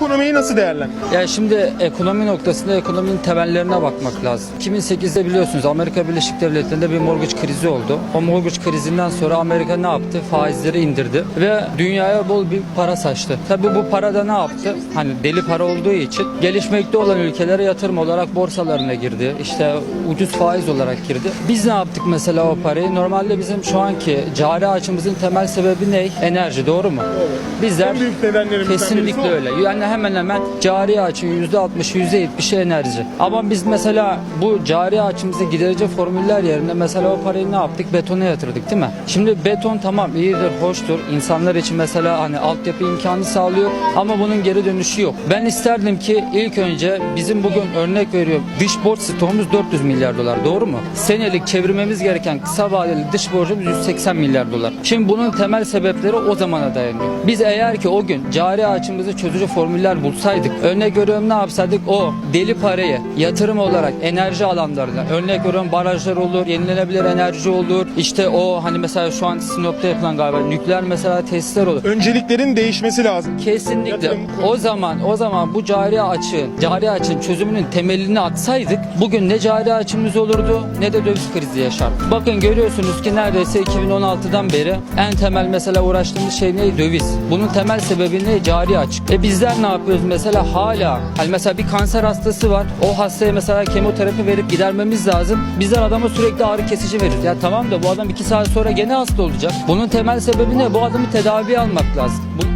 Ekonomiyi nasıl değerlendiriyorsunuz? Ya şimdi ekonomi noktasında ekonominin temellerine bakmak lazım. 2008'de biliyorsunuz Amerika Birleşik Devletleri'nde bir mortgage krizi oldu. O mortgage krizinden sonra Amerika ne yaptı? Faizleri indirdi ve dünyaya bol bir para saçtı. Tabii bu para da ne yaptı? Hani deli para olduğu için gelişmekte olan ülkelere yatırım olarak borsalarına girdi. İşte ucuz faiz olarak girdi. Biz ne yaptık mesela o parayı? Normalde bizim şu anki cari açımızın temel sebebi ne? Enerji doğru mu? Bizler En büyük nedenlerimizden birisi Kesinlikle o. öyle. Yani hemen hemen cari açın %60, %70'i enerji. Ama biz mesela bu cari açımızı giderici formüller yerine mesela o parayı ne yaptık? Betona yatırdık değil mi? Şimdi beton tamam iyidir, hoştur. İnsanlar için mesela hani altyapı imkanı sağlıyor ama bunun geri dönüşü yok. Ben isterdim ki ilk önce bizim bugün örnek veriyorum dış borç stoğumuz 400 milyar dolar doğru mu? Senelik çevirmemiz gereken kısa vadeli dış borcumuz 180 milyar dolar. Şimdi bunun temel sebepleri o zamana dayanıyor. Biz eğer ki o gün cari açımızı çözücü formüller bulsaydık, örnek veriyorum ne yapsaydık o deli parayı yatırım olarak enerji alanlarına, örnek veriyorum barajlar olur, yenilenebilir enerji olur, işte o hani mesela şu an Sinop'ta yapılan galiba nükleer mesela tesisler olur. Önceliklerin değişmesi lazım. Kesinlikle. Yatırım O zaman o zaman bu cari açığın, cari açığın çözümünün temelini atsaydık bugün ne cari açımız olurdu ne de döviz krizi yaşardık. Bakın görüyorsunuz ki neredeyse 2016'dan beri en temel mesela uğraştığımız şey ne? Döviz. Bunun temel sebebi ne? Cari açık. E bizler ne yapıyoruz mesela hala? Hani mesela bir kanser hastası var. O hastaya mesela kemoterapi verip gidermemiz lazım. Bizler adama sürekli ağrı kesici veririz. Ya tamam da bu adam 2 saat sonra gene hasta olacak. Bunun temel sebebi ne? Bu adamı tedaviye almak lazım. Bu-